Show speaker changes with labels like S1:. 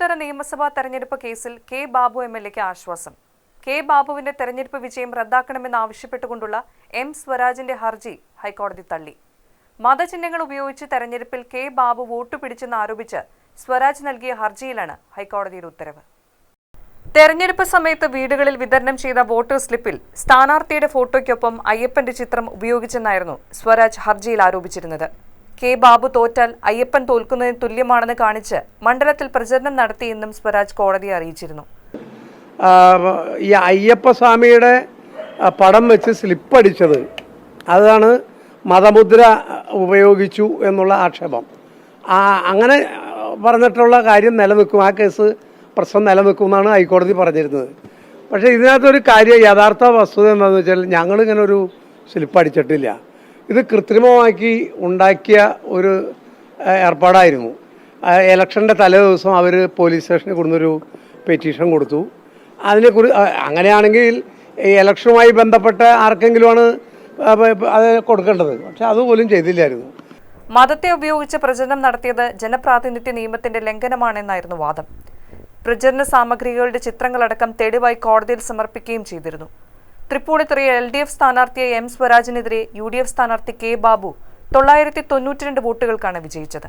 S1: തൃപ്പൂണിത്തുറ നിയമസഭാ തെരഞ്ഞെടുപ്പ് കേസിൽ കെ ബാബു എം എൽ എക്ക് ആശ്വാസം. കെ ബാബുവിന്റെ തെരഞ്ഞെടുപ്പ് വിജയം റദ്ദാക്കണമെന്നാവശ്യപ്പെട്ടുകൊണ്ടുള്ള എം സ്വരാജിന്റെ ഹർജി ഹൈക്കോടതി തള്ളി. മതചിഹ്നങ്ങൾ ഉപയോഗിച്ച് തെരഞ്ഞെടുപ്പിൽ കെ ബാബു വോട്ട് പിടിച്ചെന്ന് ആരോപിച്ച് സ്വരാജ് നൽകിയ ഹർജിയിലാണ് ഹൈക്കോടതിയുടെ ഉത്തരവ്. തെരഞ്ഞെടുപ്പ് സമയത്ത് വീടുകളിൽ വിതരണം ചെയ്ത വോട്ടർ സ്ലിപ്പിൽ സ്ഥാനാർത്ഥിയുടെ ഫോട്ടോയ്ക്കൊപ്പം അയ്യപ്പന്റെ ചിത്രം ഉപയോഗിച്ചെന്നായിരുന്നു സ്വരാജ് ഹർജിയിൽ ആരോപിച്ചിരുന്നത്. കെ ബാബു തോറ്റാൽ അയ്യപ്പൻ തോൽക്കുന്നതിന് തുല്യമാണെന്ന് കാണിച്ച് മണ്ഡലത്തിൽ പ്രചരണം നടത്തിയെന്നും സ്വരാജ് കോടതിയെ അറിയിച്ചിരുന്നു.
S2: ഈ അയ്യപ്പസ്വാമിയുടെ സ്വാമിയുടെ പടം വെച്ച് സ്ലിപ്പ് അടിച്ചത് അതാണ് മതമുദ്ര ഉപയോഗിച്ചു എന്നുള്ള ആക്ഷേപം. അങ്ങനെ പറഞ്ഞിട്ടുള്ള കാര്യം നിലനിൽക്കും. ആ കേസ് പ്രശ്നം നിലനിൽക്കും എന്നാണ് ഹൈക്കോടതി പറഞ്ഞിരുന്നത്. പക്ഷേ ഇതിനകത്തൊരു കാര്യം യഥാർത്ഥ വസ്തുത എന്താണെന്ന് വെച്ചാൽ ഞങ്ങളിങ്ങനെ ഒരു സ്ലിപ്പ് അടിച്ചിട്ടില്ല ഇത് കൃത്രിമമാക്കി ഉണ്ടാക്കിയ ഒരു ഏർപ്പാടായിരുന്നു. ഇലക്ഷന്റെ തലേ ദിവസം അവർ പോലീസ് സ്റ്റേഷനിൽ കൊടുന്നൊരു പെറ്റീഷൻ കൊടുത്തു. അതിനെക്കുറിച്ച് അങ്ങനെയാണെങ്കിൽ ഇലക്ഷനുമായി ബന്ധപ്പെട്ട ആർക്കെങ്കിലുമാണ് അത് കൊടുക്കേണ്ടത്. പക്ഷെ അതുപോലും ചെയ്തില്ലായിരുന്നു.
S1: മതത്തെ ഉപയോഗിച്ച് പ്രചരണം നടത്തിയത് ജനപ്രാതിനിധ്യ നിയമത്തിന്റെ ലംഘനമാണെന്നായിരുന്നു വാദം. പ്രചരണ സാമഗ്രികളുടെ ചിത്രങ്ങളടക്കം തെളിവായി കോടതിയിൽ സമർപ്പിക്കുകയും ചെയ്തിരുന്നു. തൃപ്പൂണിത്തുറയിൽ എൽ ഡി എഫ് സ്ഥാനാർത്ഥിയെ എം സ്വരാജിനെതിരെ യു ഡി എഫ് സ്ഥാനാർത്ഥി കെ ബാബു തൊള്ളായിരത്തി തൊണ്ണൂറ്റിരണ്ട് വോട്ടുകൾക്കാണ് വിജയിച്ചത്.